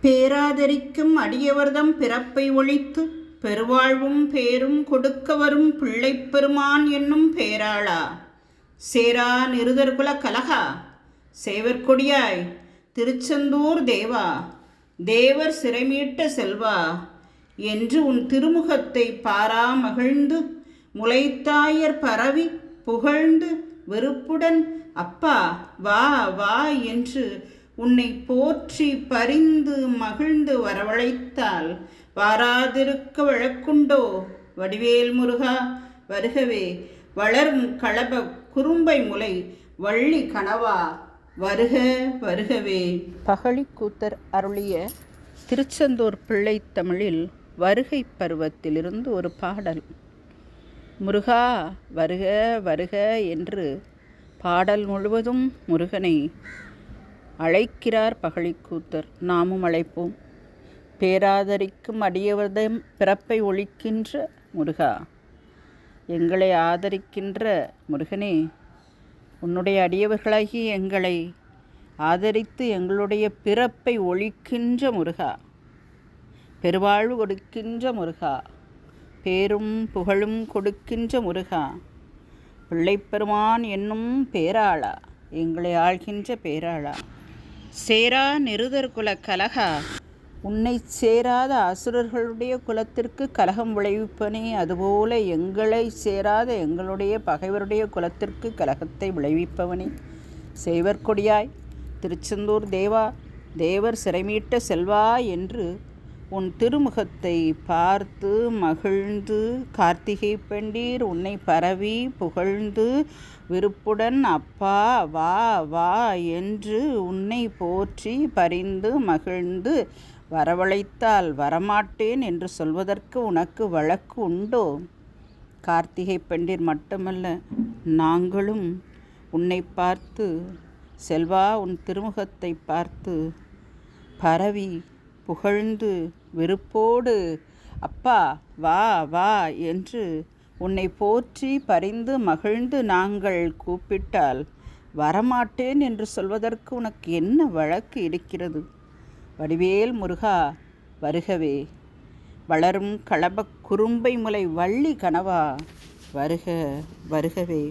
பேராதரிக்கும் அடியவர்தம் பிறப்பை ஒழித்து பெருவாழ்வும் பேரும் கொடுக்க வரும் பிள்ளைப் பெருமான் என்னும் பேராளா? சேரா நிருதர்குல கலகா? சேவற்கொடியாய் திருச்செந்தூர் தேவா? தேவர் சிறைமீட்ட செல்வா? என்று உன் திருமுகத்தை பாரா மகிழ்ந்து முளைத்தாயர் பரவி புகழ்ந்து வெறுப்புடன் அப்பா வா வா என்று உன்னை போற்றி பரிந்து மகிழ்ந்து வரவழைத்தால் வாராதிருக்க வழக்குண்டோ? வடிவேல் முருகா வருகவே. வளரும் களப குறும்பை முலை வள்ளி கனவா. வருக வருகவே. பகழிக்கூத்தர் அருளிய திருச்செந்தூர் பிள்ளை தமிழில் வருகை பருவத்திலிருந்து ஒரு பாடல். முருகா வருக வருக என்று பாடல் முழுவதும் முருகனை அழைக்கிறார் பகழிக்கூத்தர் நாமும் அழைப்போம். பேராதரிக்கும் அடியவர்தம் பிறப்பை ஒழிக்கின்ற முருகா. எங்களை ஆதரிக்கின்ற முருகனே உன்னுடைய அடியவர்களாகி எங்களை ஆதரித்து எங்களுடைய பிறப்பை ஒழிக்கின்ற முருகா. பெருவாழ்வு கொடுக்கின்ற முருகா. பேரும் புகழும் கொடுக்கின்ற முருகா. பிள்ளைப்பெருமான் என்னும் பேராளா. எங்களை ஆள்கின்ற பேராளா. சேரா நிருதர் குல கலகா. உன்னை சேராத அசுரர்களுடைய குலத்திற்கு கலகம் விளைவிப்பனே அதுபோல எங்களை சேராத எங்களுடைய பகைவருடைய குலத்திற்கு கலகத்தை விளைவிப்பவனே. சேவற்கொடியாய் திருச்செந்தூர் தேவா தேவர் சிறைமீட்ட செல்வா என்று உன் திருமுகத்தை பார்த்து மகிழ்ந்து கார்த்திகை பெண்டீர் உன்னை பரவி புகழ்ந்து விருப்புடன் அப்பா வா வா என்று உன்னை போற்றி பரிந்து மகிழ்ந்து வரவழைத்தால் வரமாட்டேன் என்று சொல்வதற்கு உனக்கு வழக்கு உண்டோ? கார்த்திகை பெண்டீர் மட்டுமல்ல நாங்களும் உன்னை பார்த்து செல்வா உன் திருமுகத்தை பார்த்து பரவி புகழ்ந்து வெறுப்போடு அப்பா வா வா என்று உன்னை போற்றி பரிந்து மகிழ்ந்து நாங்கள் கூப்பிட்டால் வரமாட்டேன் என்று சொல்வதற்கு உனக்கு என்ன வழக்கு இருக்கிறது? வடிவேல் முருகா வருகவே வளரும் களபக் குறும்பை முலை வள்ளி கனவா வருக வருகவே.